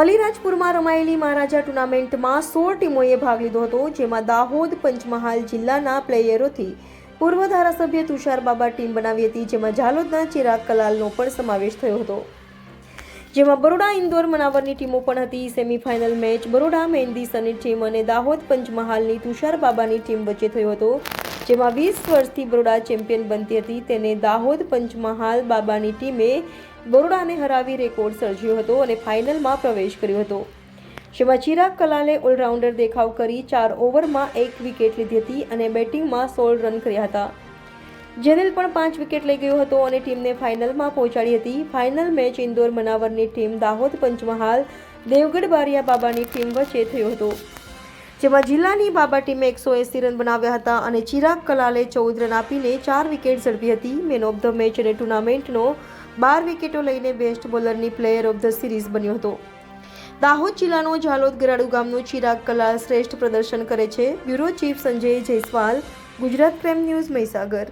અલીરાજપુરમાં રમાયેલી મહારાજા ટુર્નામેન્ટમાં સોળ ટીમોએ ભાગ લીધો હતો, જેમાં દાહોદ, પંચમહાલ જિલ્લાના પ્લેયરોથી પૂર્વ ધારાસભ્ય તુષાર બાબા ટીમ બનાવી હતી, જેમાં ઝાલોદના ચિરાગ કલાલનો પણ સમાવેશ થયો હતો. જેમાં બરોડા, ઇન્દોર, મનાવરની ટીમો પણ હતી. Semifinal match Baroda, Mehndi Sunny team અને દાહોદ, પંચમહાલની તુષાર બાબાની ટીમ વચ્ચે થયો હતો. જેમાં વીસ વર્ષથી બરોડા ચેમ્પિયન બનતી હતી. તેને દાહોદ પંચમહાલ બાબાની ટીમે બરોડાને હરાવી રેકોર્ડ સર્જ્યો હતો અને ફાઇનલમાં પ્રવેશ કર્યો હતો. જેમાં ચિરાગ કલાલે ઓલરાઉન્ડર દેખાવ કરી ચાર ઓવરમાં એક વિકેટ લીધી હતી અને બેટિંગમાં સોળ રન કર્યા હતા. જેનેલ પણ પાંચ વિકેટ લઈ ગયો હતો અને ટીમને ફાઇનલમાં પહોંચાડી હતી. ફાઇનલ મેચ ઇન્દોર મનાવરની ટીમ દાહોદ પંચમહાલ, દેવગઢ બારિયા બાબાની ટીમ વચ્ચે થયો હતો. જેમાં જિલ્લાની બાબા ટીમે એકસો એંસી રન બનાવ્યા હતા અને ચિરાગ કલાલે ચૌદ રન આપીને ચાર વિકેટ ઝડપી હતી. મેન ઓફ ધ મેચ અને ટુર્નામેન્ટનો બાર વિકેટો લઈને બેસ્ટ બોલરની પ્લેયર ઓફ ધ સિરીઝ બન્યો હતો. દાહોદ જિલ્લાનો ઝાલોદ ગરાડુ ગામનો ચિરાગ કલાલ શ્રેષ્ઠ પ્રદર્શન કરે છે. Bureau chief Sanjay Jaiswal, Gujarat crime news Mahisagar.